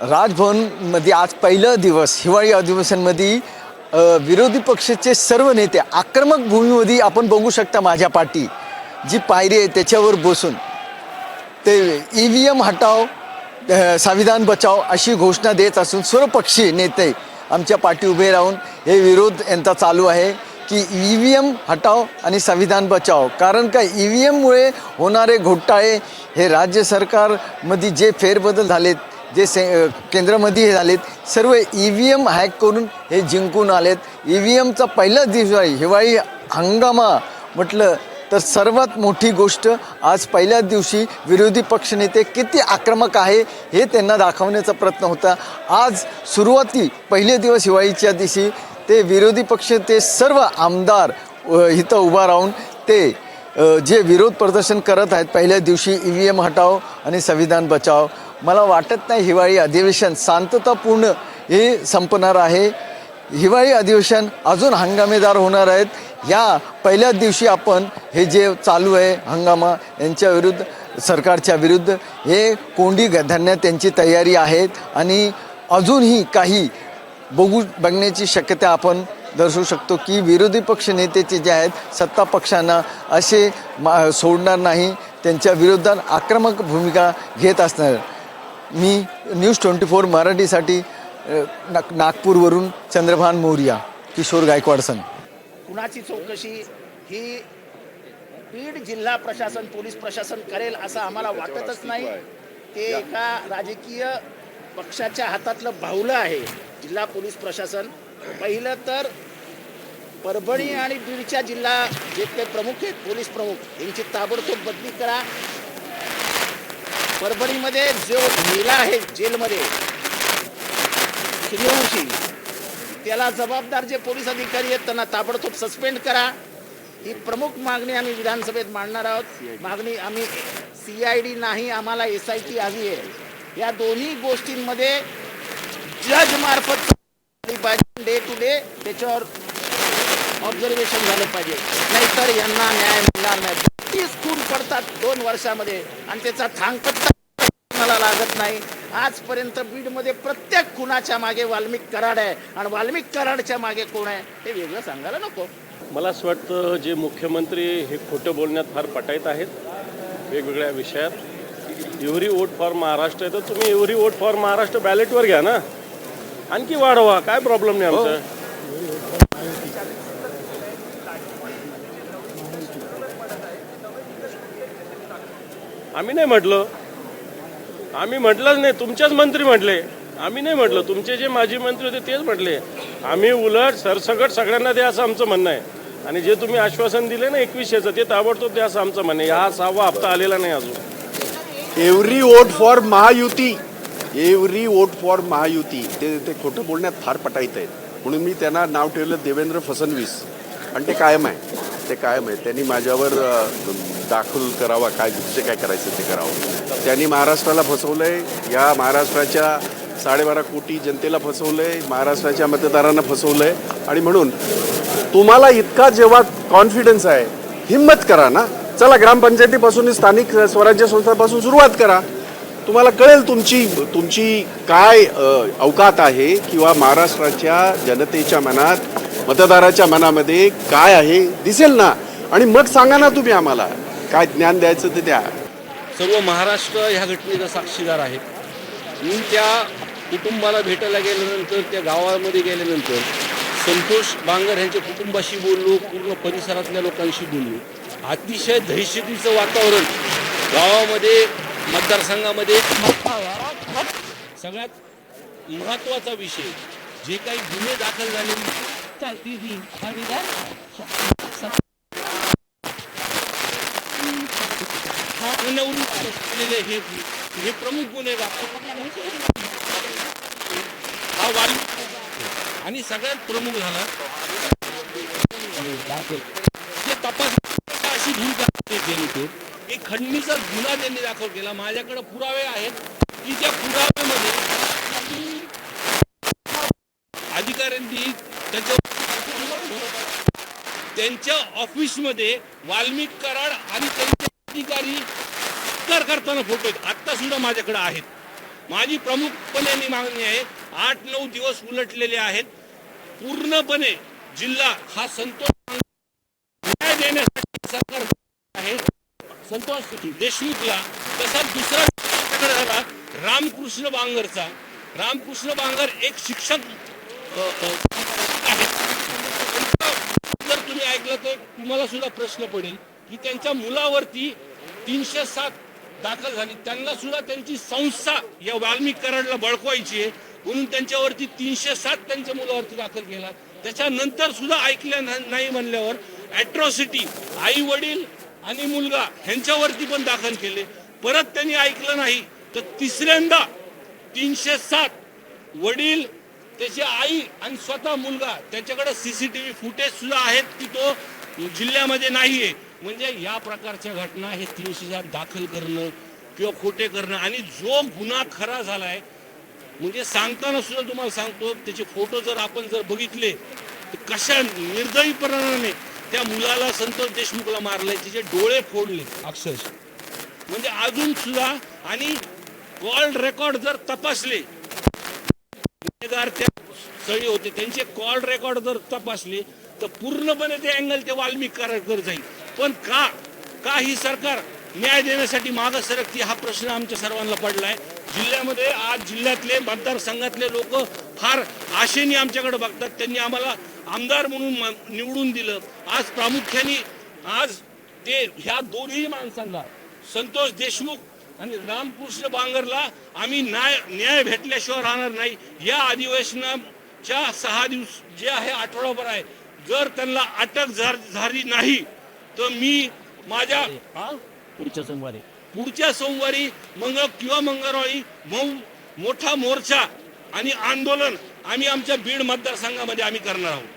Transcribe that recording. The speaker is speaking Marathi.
राजभवनमध्ये आज पहिलं दिवस हिवाळी अधिवेशनमध्ये विरोधी पक्षाचे सर्व नेते आक्रमक भूमीमध्ये आपण बघू शकता माझ्या पाठी. जी पायरी आहे त्याच्यावर बसून. ते ई व्ही एम हटाव संविधान बचाव अशी घोषणा देत असून सर्वपक्षीय नेते आमच्या पाठी उभे राहून हे विरोध यांचा चालू आहे की ई व्ही एम हटाव आणि संविधान बचाव कारण का ई व्ही एममुळे होणारे घोटाळे हे राज्य सरकारमध्ये जे फेरबदल झालेत जे से केंद्रामध्ये हे झालेत सर्व ई व्ही एम हॅक करून हे जिंकून आलेत. ई व्ही एमचा पहिलाच दिवस आहे हिवाळी हंगामा म्हटलं तर सर्वात मोठी गोष्ट आज पहिल्याच दिवशी विरोधी पक्षनेते किती आक्रमक आहे हे त्यांना दाखवण्याचा प्रयत्न होता. आज सुरुवाती पहिले दिवस हिवाळीच्या दिवशी ते विरोधी पक्ष ते सर्व आमदार इथं उभा राहून ते जे विरोध प्रदर्शन करत आहेत पहिल्या दिवशी ई व्ही एम हटाव आणि संविधान बचाव मला वाटत नाही हिवाळी अधिवेशन शांततापूर्ण हे संपणार आहे. हिवाळी अधिवेशन अजून हंगामेदार होणार आहेत. या पहिल्याच दिवशी आपण हे जे चालू आहे हंगामा यांच्या विरुद्ध सरकारच्या विरुद्ध हे कोंडी ग- धरण्यात त्यांची तयारी आहेत. आणि अजूनही काही बघू बघण्याची शक्यता आपण दर्शवू शकतो की विरोधी पक्ष नेतेचे जे आहेत सत्ता पक्षांना असे मा सोडणार नाही. त्यांच्या विरोधात आक्रमक भूमिका घेत असणार. मी न्यूज ट्वेंटी फोर मराठीसाठी नाग नागपूरवरून चंद्रभान मोर्या किशोर गायकवाड कुणाची चौकशी ही बीड जिल्हा प्रशासन पोलीस प्रशासन करेल असं आम्हाला वाटतच नाही. ते एका राजकीय पक्षाच्या हातातलं भावलं आहे जिल्हा पोलीस प्रशासन. पहिलं तर परभणी आणि बीडच्या जिल्हा जे काही प्रमुख आहेत पोलीस प्रमुख यांची ताबडतोब बदली करा. परभणीमध्ये जो मेला आहे जेलमध्ये सूर्यवंशी त्याला जबाबदार जे पोलीस अधिकारी आहेत त्यांना ताबडतोब सस्पेंड करा. ही प्रमुख मागणी आम्ही विधानसभेत मांडणार आहोत. मागणी आम्ही सी आय डी नाही आम्हाला एस आय टी हवी आहे. या दोन्ही गोष्टींमध्ये जज मार्फत पाहिजे डे टू डे त्याच्यावर ऑब्झर्वेशन झालं पाहिजे. नाहीतर यांना न्याय मिळणार नाही. बत्तीस खून पडतात दोन वर्षामध्ये आणि त्याचा थांगपत्ता मला लागत नाही. आजपर्यंत बीडमध्ये प्रत्येक खुनाच्या मागे वाल्मिक कराड आहे. आणि वाल्मिक कराडच्या मागे कोण आहे? हे वेगळं सांगायला नको. मला असं वाटतं जे मुख्यमंत्री हे खोटं बोलण्यात फार पटाईत आहेत वेगवेगळ्या विषयात. एव्हरी वोट फॉर महाराष्ट्र आहे तर तुम्ही एव्हरी वोट फॉर महाराष्ट्र बॅलेटवर घ्या ना. आणखी वाढवा काय प्रॉब्लेम नाही आमचा? आम्ही नाही म्हटलं. आम्ही म्हटलंच नाही तुमच्याच मंत्री म्हटले. आम्ही नाही म्हटलं तुमचे जे माजी मंत्री होते तेच म्हटले. आम्ही उलट सरसकट सगळ्यांना द्या असं आमचं म्हणणं आहे. आणि जे तुम्ही आश्वासन दिले ना एकवीसशेचं ते ताबडतोब द्या असं आमचं म्हणणं आहे. हा सहावा हप्ता आलेला नाही अजून. Every vote for Mahayuti. Every vote for Mahayuti. ते ते खोटं बोलण्यात फार पटायत आहेत. म्हणून मी त्यांना नाव ठेवलं देवेंद्र फसनवीस आणि ते कायम आहे. ते कायम आहे. त्यांनी माझ्यावर दाखल करावा काय जे काय करायचं ते करावं. त्यांनी महाराष्ट्राला फसवलंय या महाराष्ट्राच्या साडेबारा कोटी जनतेला फसवलंय महाराष्ट्राच्या मतदारांना फसवलंय. आणि म्हणून तुम्हाला इतका जेव्हा कॉन्फिडन्स आहे हिंमत करा ना. चला ग्रामपंचायतीपासून स्थानिक स्वराज्य संस्थांपासून सुरुवात करा. तुम्हाला कळेल तुमची तुमची काय अवकात आहे किंवा महाराष्ट्राच्या जनतेच्या मनात मतदाराच्या मनामध्ये काय आहे दिसेल ना. आणि मग सांगा ना तुम्ही आम्हाला. काय ज्ञान द्यायचं ते द्या. सर्व महाराष्ट्र ह्या घटनेचा साक्षीदार आहे. मी त्या कुटुंबाला भेटायला गेल्यानंतर त्या गावामध्ये गेल्यानंतर संतोष बांगर यांच्या कुटुंबाशी बोललो पूर्ण परिसरातल्या लोकांशी बोललो. अतिशय दहशतीचं वातावरण गावामध्ये मतदारसंघामध्ये. सगळ्यात महत्त्वाचा विषय जे काही गुन्हे दाखल झाले नवरी केलेले हे हे प्रमुख गुन्हे हा वाली आणि सगळ्यात प्रमुख झाला ते तपास अशी भूमिका केली ते एक खंडणीचा गुन्हा त्यांनी दाखल केला. माझ्याकडे पुरावे आहेत. की त्या पुराव्यामध्ये अधिकाऱ्यांनी त्याच्या त्यांच्या ऑफिसमध्ये वाल्मिक कराड आणि अधिकारी कर करताना फोटो आहेत. आत्ता सुद्धा माझ्याकडे आहेत. माझी प्रमुखपणे मागणी आहे. आठ नऊ दिवस उलटलेले आहेत. पूर्णपणे जिल्हा हा संतोष न्याय देण्यासाठी सरकार आहे. संतोष देशमुखला तसा दुसरा झाला रामकृष्ण बांगरचा. रामकृष्ण बांगर एक शिक्षक आहे जर तुम्ही ऐकलं तर तुम्हाला सुद्धा प्रश्न पडेल की त्यांच्या मुलावरती तीनशे सात दाखल झाली. त्यांना सुद्धा त्यांची संस्था या वाल्मिक कराडला बळकवायची आहे. म्हणून त्यांच्यावरती तीनशे सात त्यांच्या मुलावरती दाखल केला. त्याच्यानंतर सुद्धा ऐकल्या ना- नाही म्हणल्यावर अॅट्रॉसिटी आई वडील आणि मुलगा ह्यांच्यावरती पण दाखल केले. परत त्यांनी ऐकलं नाही तर तिसऱ्यांदा तीनशे सात वडील त्याची आई आणि स्वतः मुलगा त्याच्याकडे सीसीटीव्ही फुटेज सुद्धा आहेत की तो जिल्ह्यामध्ये नाहीये. म्हणजे या प्रकारच्या घटना हे तीनशे सात दाखल करणं किंवा खोटे करणं आणि जो गुन्हा खरा झालाय म्हणजे सांगताना सुद्धा तुम्हाला सांगतो त्याचे फोटो जर आपण जर बघितले तर कशा निर्दयीपणाने त्या मुलाला संतोष देशमुखला मारले तिचे डोळे फोडले. अक्षरशः. म्हणजे अजून सुद्धा आणि कॉल रेकॉर्ड जर तपासले गुन्हेगार त्या स्थळी होते त्यांचे कॉल रेकॉर्ड जर तपासले तर पूर्णपणे ते अँगल ते वाल्मिक जाईल. पण का का ही सरकार न्याय देण्यासाठी मागं सरकती हा प्रश्न आमच्या सर्वांना पडला आहे जिल्ह्यामध्ये आज जिल्ह्यातले मतदारसंघातले लोक फार आशेने आमच्याकडे बघतात. त्यांनी आम्हाला आमदार म्हणून म- निवडून दिलं. आज प्रामुख्याने आज ते ह्या दोन्ही माणसांना संतोष देशमुख आणि रामकृष्ण बांगरला आम्ही न्याय न्याय भेटल्याशिवाय राहणार नाही. या अधिवेशनाच्या सहा दिवस जे आहे आठवडाभर आहे. जर त्यांना अटक झा- झाली नाही तर मी माझ्या हा? पुढच्या सोमवारी पुढच्या सोमवारी मंगळ किंवा मंगळवारी मऊ मोठा मोर्चा आणि आंदोलन आम्ही आमच्या बीड मतदारसंघामध्ये आम्ही करणार आहोत